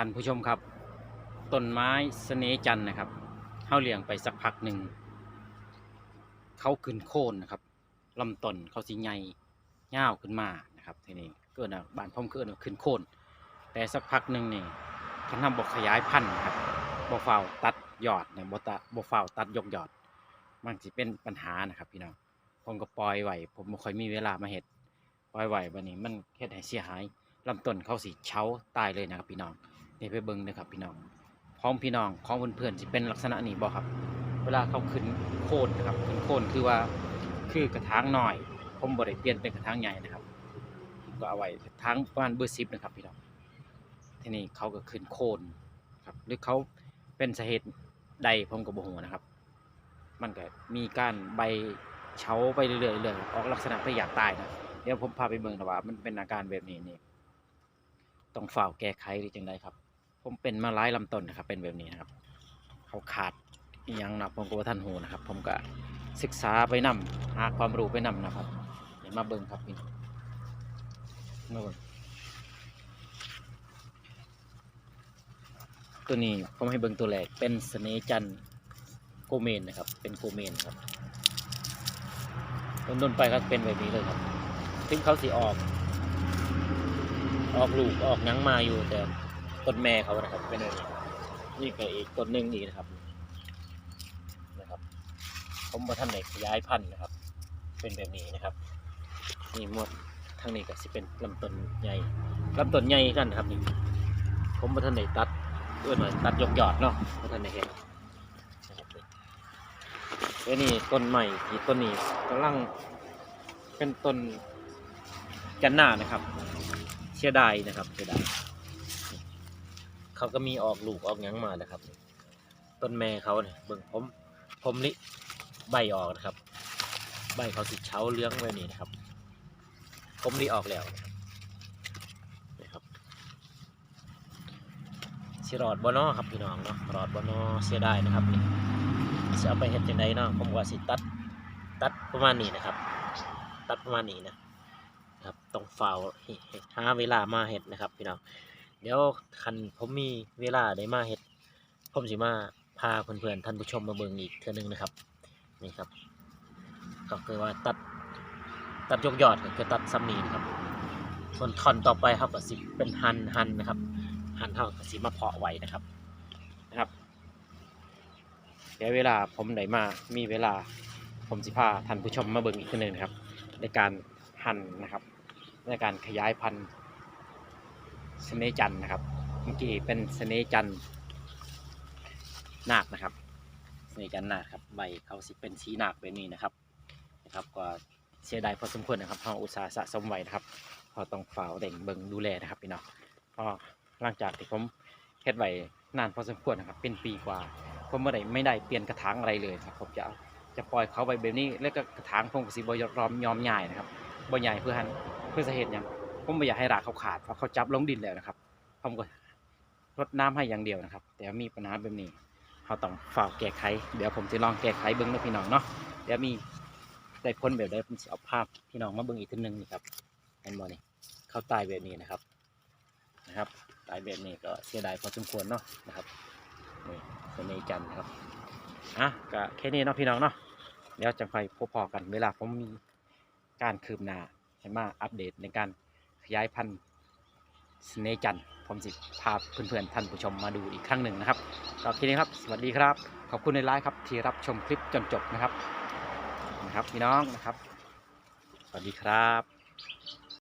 ท่านผู้ชมครับต้นไม้เสนจันนะครับเข้าเลี้ยงไปสักพักหนึ่งเขาขึ้นโค่นนะครับลำต้นเขาสีใหญ่ยาวขึ้นมานะครับทีนี้เกิดนะบานพ่อมเกิดขึ้นโค่นแต่สักพักหนึ่งนี่คันทำบอกขยายพันธุ์นะครับบ่เฝ้าตัดยอดเนี่ยบ่ตะบ่เฝ้าตัดยกยอด มันสิเป็นปัญหานะครับพี่น้องผมก็ปล่อยไว้ผมบ่ค่อยมีเวลามาเฮ็ดปล่อยไว้บัดนี้มันเฮ็ดให้เสียหายลำต้นเขาสิเฉาตายเลยนะครับพี่น้อง นี่ไปเบิ่งนะครับพี่น้องพร้อมพี่น้องของเพื่อนๆสิเป็นลักษณะนี้บ่ครับ เวลาเขาขึ้นโคนนะครับขึ้นโคนคือว่าคือกระถางหน่อย ผมบ่ได้เปลี่ยนเป็นกระถางใหญ่นะครับ ก็เอาไว้กระถางประมาณเบอร์สิบนะครับพี่น้องทีนี้เขาก็ขึ้นโคนครับหรือเขาเป็นสาเหตุใดผมก็บ่ฮู้นะครับ มันก็มีการใบเฉาไปเรื่อยๆเรื่อยออกลักษณะพยาธิตายนะเดี๋ยวผมพาไปเบิ่งนะว่า มันเป็นอาการแบบนี้นี่ต้องฝ่าแก้ไขหรือจังไดครับ ผมเป็นมาหลายลำต้นนะครับ เป็นแบบนี้นะครับ เขาขาดยังนะผมก็บ่ท่านหูนะครับ ผมก็ศึกษาไปนำหาความรู้ไปนำนะครับเดี๋ยวมาเบิ่งครับพี่น้องมาเบิ่งตัวนี้ผมให้เบิ่งตัวแรกเป็นสเนจันโกเมนนะครับ เป็นโกเมนครับต้นๆไปก็เป็นแบบนี้เลยครับถึงเขาสิออก ออกลูกออกหยังมาอยู่แต่ ต้นแม่เขานะครับเป็นแบบนี้นี่ก็อีกต้นหนึ่งอีกนะครับนะครับผมมาท่านไหนขยายพันธุ์นะครับ เป็นแบบนี้นะครับนี่หมดทางนี้ก็สิเป็นลำต้นใหญ่ลำต้นใหญ่กันครับนี่ผมมาท่านไหนตัดเอื้อนว่าตัดยกยอดเนาะมาท่านไหนเห็นนะครับนี่แล้วนี่ต้นใหม่อีกต้นนี้กำลังเป็นต้นจันหน้านะครับ เสียดายนะครับเสียดาย เขาก็มีออกลูกออกหยังมานะครับ ต้นแม่เขาเนี่ยเบิ่งผมผมลิใบออกนะครับ ใบเขาสิเช้าเลื้องไว้นี่นะครับ ผมลิออกแล้วนะครับนี่ครับสิรอดบ่นอครับพี่น้องเนาะรอดบ่นอเสียไดายนะครับนี่จะเอาไปเฮ็ดจังไดเนาะผมว่าสิตัดตัดประมาณนี้นะครับ ตัดประมาณนี้นะครับต้องฝ่าหาเวลามาเฮ็ดนะครับพี่น้อง เดี๋ยวคันผมมีเวลาได้มาเฮ็ดผมสิมาพาเพื่อนๆท่านผู้ชมมาเบิ่งอีกเทื่อนึงนะครับนี่ครับ ก็คือว่าตัดตัดยกยอดก็คือตัดซ้ำนี้นะครับ ส่วนท่อนต่อไปครับก็สิเป็นหันหันนะครับ หันเท่ากับสิมาเพาะไว้นะครับนะครับ เดี๋ยวเวลาผมได้มามีเวลาผมสิพาท่านผู้ชมมาเบิ่งอีกเทื่อนึงนะครับ ในการหั่นนะครับ ในการขยายพันธุ์ เสน่จันนะครับ เมื่อกี้เป็นเสน่จันนาคนะครับเสน่จันนาคครับใบเขาสิเป็นสีนาคแบบนี้นะครับนะครับก็เสียดายพอสมควรนะครับเราอุตสาห์สะสมไว้นะครับ พอต้องฝ่าเด่งเบิงดูแลนะครับพี่น้องก็หลังจากที่ผมเฮ็ดไว้นานพอสมควรนะครับ เป็นปีกว่าผมไม่ได้ไม่ได้เปลี่ยนกระถางอะไรเลยครับผมจะจะปล่อยเขาไปแบบนี้แล้วก็กระถางผมก็สิบยอมยอมใหญ่นะครับบ่ใหญ่เพื่อหันเพื่อสาเหตุหยัง ผมไม่อยากให้รากเขาขาดเพราะเขาจับลงดินแล้วนะครับผมก็รดน้ำให้อย่างเดียวนะครับ แต่มีปัญหาแบบนี้เขาต้องฝากแก้ไขเดี๋ยวผมจะลองแก้ไขเบิ้งนะพี่น้องเนาะเดี๋ยวมีได้พ้นแบบใดผมจะเอาภาพพี่น้องมาเบิ้งอีกทีหนึงนี่ครับเห็นบ่นี่เขาตายแบบนี้นะครับนะครับ ตายแบบนี้ก็เสียดายพอสมควรเนาะนะครับนี่เสน่ห์จันทร์ครับอะก็แค่นี้เนาะพี่น้องเนาะเดี๋ยวจะไปพบพอกันเวลาผมมีการคืบหน้าให้มาอัปเดตในการ ยายพันธุ์สเนจันทร์ผมสิพาเพื่อนๆท่านผู้ชมมาดูอีกครั้งหนึ่งนะครับก็ทีนี้ครับ สวัสดีครับ ขอบคุณในไลฟ์ครับที่รับชมคลิปจนจบนะครับนะครับพี่น้องนะครับ สวัสดีครับ